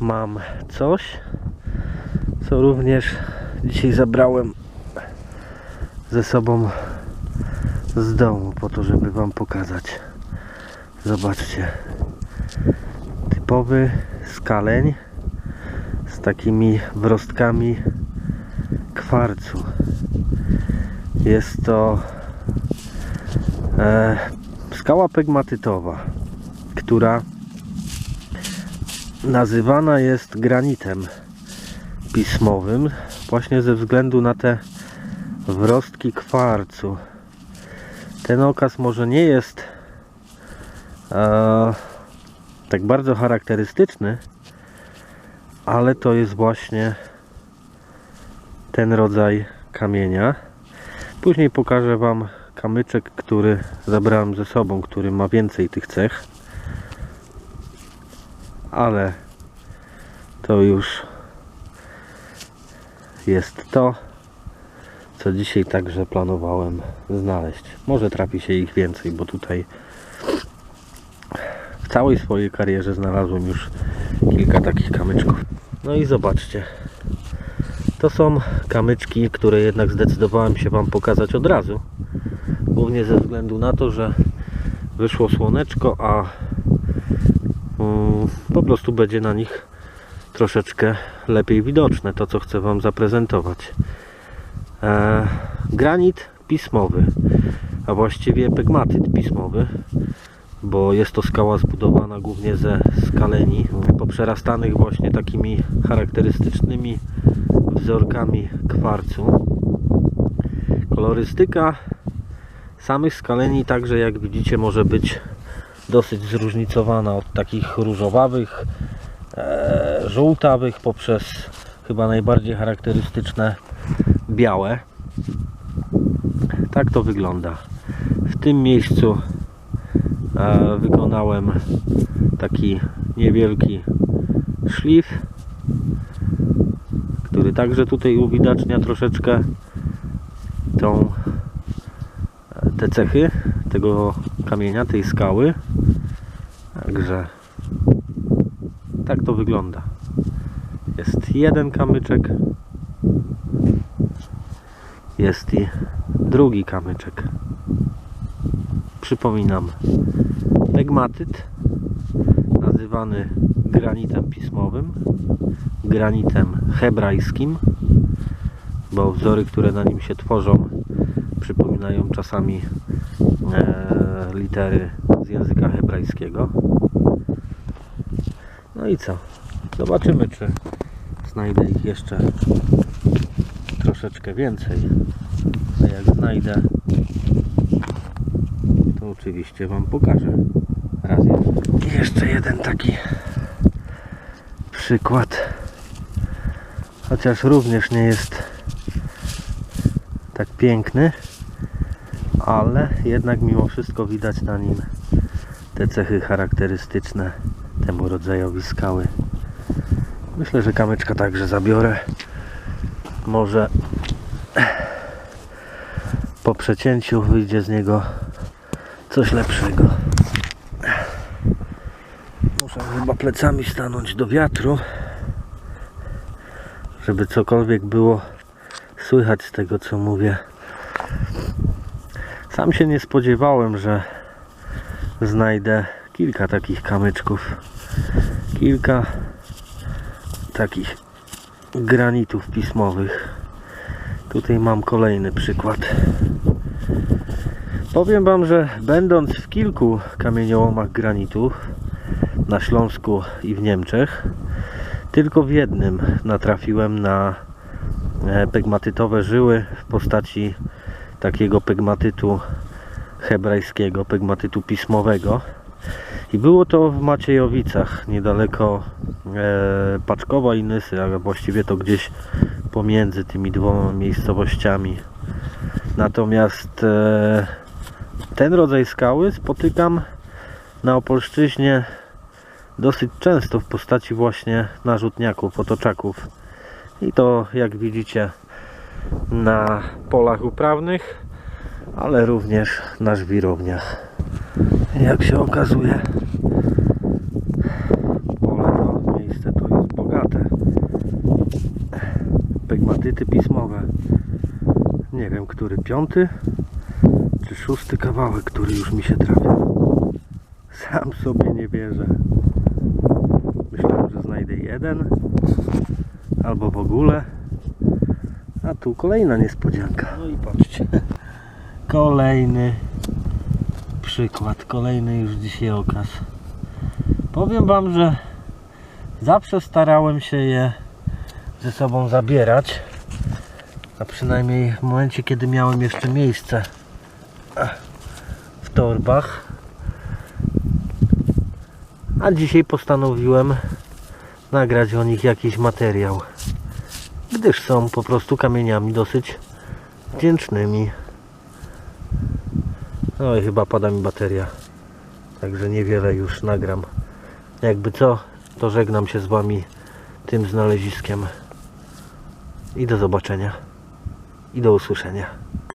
mam coś, co również dzisiaj zabrałem ze sobą z domu po to, żeby Wam pokazać. Zobaczcie. Typowy skaleń z takimi wrostkami kwarcu. Jest to e, skała pegmatytowa, która nazywana jest granitem pismowym właśnie ze względu na te wrostki kwarcu. Ten okaz może nie jest e, tak bardzo charakterystyczny, ale to jest właśnie ten rodzaj kamienia. Później pokażę Wam kamyczek, który zabrałem ze sobą, który ma więcej tych cech. Ale to już jest to, co dzisiaj także planowałem znaleźć. Może trafi się ich więcej, bo tutaj w całej swojej karierze znalazłem już kilka takich kamyczków. No i zobaczcie. To są kamyczki, które jednak zdecydowałem się Wam pokazać od razu. Głównie ze względu na to, że wyszło słoneczko, a mm, po prostu będzie na nich troszeczkę lepiej widoczne to, co chcę Wam zaprezentować. E, granit pismowy, a właściwie pegmatyt pismowy, bo jest to skała zbudowana głównie ze skaleni poprzerastanych właśnie takimi charakterystycznymi wzorkami kwarcu. Kolorystyka samych skaleni także jak widzicie może być dosyć zróżnicowana od takich różowawych, żółtawych poprzez chyba najbardziej charakterystyczne białe. Tak to wygląda. W tym miejscu e, wykonałem taki niewielki szlif, który także tutaj uwidacznia troszeczkę tą, e, te cechy tego kamienia, tej skały. Także tak to wygląda. Jest jeden kamyczek, jest i drugi kamyczek. Przypominam, pegmatyt nazywany granitem pismowym, granitem hebrajskim, bo wzory, które na nim się tworzą, przypominają czasami e, litery z języka hebrajskiego. No i co? Zobaczymy, czy znajdę ich jeszcze troszeczkę więcej. A jak znajdę, to oczywiście Wam pokażę. Raz jeszcze. Jeszcze jeden taki przykład. Chociaż również nie jest tak piękny, ale jednak mimo wszystko widać na nim te cechy charakterystyczne temu rodzajowi skały. Myślę, że kamyczka także zabiorę. Może po przecięciu wyjdzie z niego coś lepszego. Muszę chyba plecami stanąć do wiatru, żeby cokolwiek było słychać z tego, co mówię. Sam się nie spodziewałem, że znajdę kilka takich kamyczków. Kilka takich granitów pismowych. Tutaj mam kolejny przykład. Powiem Wam, że będąc w kilku kamieniołomach granitów na Śląsku i w Niemczech, tylko w jednym natrafiłem na e, pegmatytowe żyły w postaci takiego pegmatytu hebrajskiego, pegmatytu pismowego. I było to w Maciejowicach, niedaleko e, Paczkowa i Nysy, ale właściwie to gdzieś pomiędzy tymi dwoma miejscowościami. Natomiast e, ten rodzaj skały spotykam na Opolszczyźnie dosyć często w postaci właśnie narzutniaków, otoczaków. I to jak widzicie na polach uprawnych, ale również na żwirowniach. Jak się okazuje, bandyty pismowe. Nie wiem, który piąty czy szósty kawałek, który już mi się trafia. Sam sobie nie wierzę. Myślałem, że znajdę jeden albo w ogóle. A tu kolejna niespodzianka. No i patrzcie. Kolejny przykład, kolejny już dzisiaj okaz. Powiem Wam, że zawsze starałem się je ze sobą zabierać. A przynajmniej w momencie, kiedy miałem jeszcze miejsce w torbach. A dzisiaj postanowiłem nagrać o nich jakiś materiał. Gdyż są po prostu kamieniami dosyć wdzięcznymi. No i chyba pada mi bateria. Także niewiele już nagram. Jakby co, to żegnam się z Wami tym znaleziskiem. I do zobaczenia i do usłyszenia.